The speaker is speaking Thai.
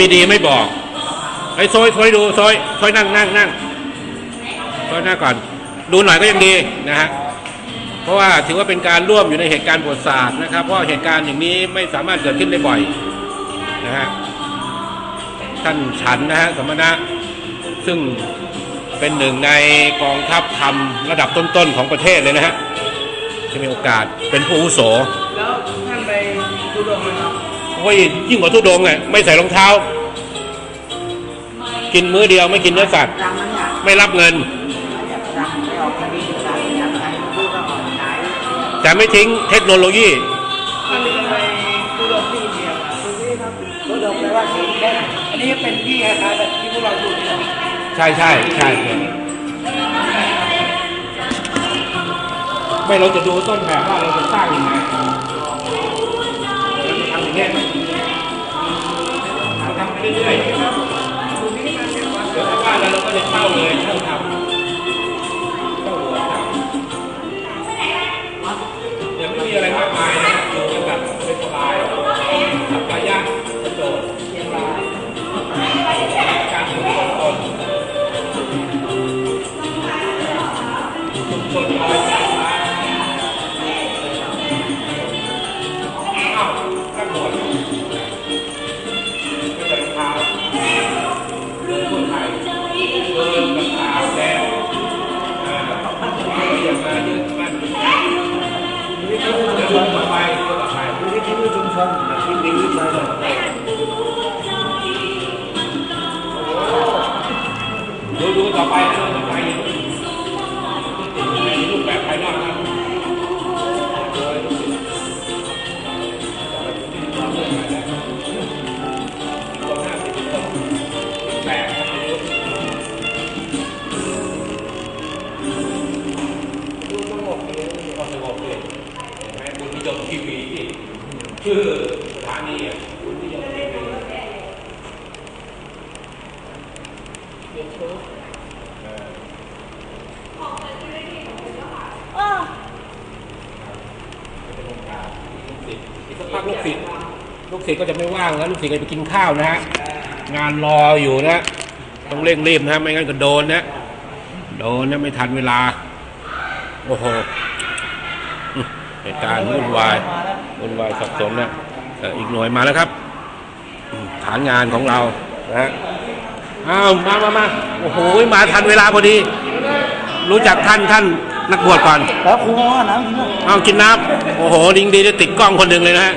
มีดีไม่บอกไอ้ซอยซอยดูซอยซอยนั่งนั่งนั่งซอยหน้าก่อน ดูหน่อยก็ยังดีนะฮะเพราะว่าถือว่าเป็นการร่วมอยู่ในเหตุการณ์ประวัติศาสตร์นะครับ เพราะเหตุการณ์อย่างนี้ไม่สามารถเกิดขึ้นได้บ่อยนะฮะท่านฉันนะฮะสมณะซึ่งเป็นหนึ่งในกองทัพทำระดับต้นๆของประเทศเลยนะฮะจะมีโอกาสเป็นผู้อุโส โอ้ยยิ่งกว่าทุดงค์อะไม่ใส่รองเท้า กินมื้อเดียวไม่กินเนื้อสัตว์ ไม่รับเงิน แต่ไม่ทิ้งเทคโนโลยีอันนี้เป็นที่คล้ายๆแบบที่พวกเราดูนี่ใช่ใช่ใช่ไม่เราจะดูต้นแบบว่าเราจะสร้างยังไง ว่าแล้ว ต่อไปนะต่อไปในรูปแบบภายนอกนะแปลกดูสงบดีความสงบเลยเห็นไหมบุญนิยมทีวีที่ชื่อสถานีอะบุญนิยมทีวี เดี๋ยวโชว์ อีกสักพักลูกศิษย์ลูกศิษย์ก็จะไม่ว่างแล้วลูกศิษย์ก็ไปกินข้าวนะฮะงานรออยู่นะต้องเร่งรีบนะไม่งั้นก็โดนนะโดนนะไม่ทันเวลา โอ้โหเหตุการณ์วุ่นวายวุ่นวายสับสนนะเอ่ออีกหน่วยมาแล้วครับ ฐานงานของเรานะฮะอ้าวมามามาโอ้โหมาทันเวลาพอดี รู้จักท่านท่าน นักบวชก่อนแล้วครูว่าน้ำกินเอากินน้ำโอ้โหดิงดีจะติดกล้องคนหนึ่งเลยนะฮะ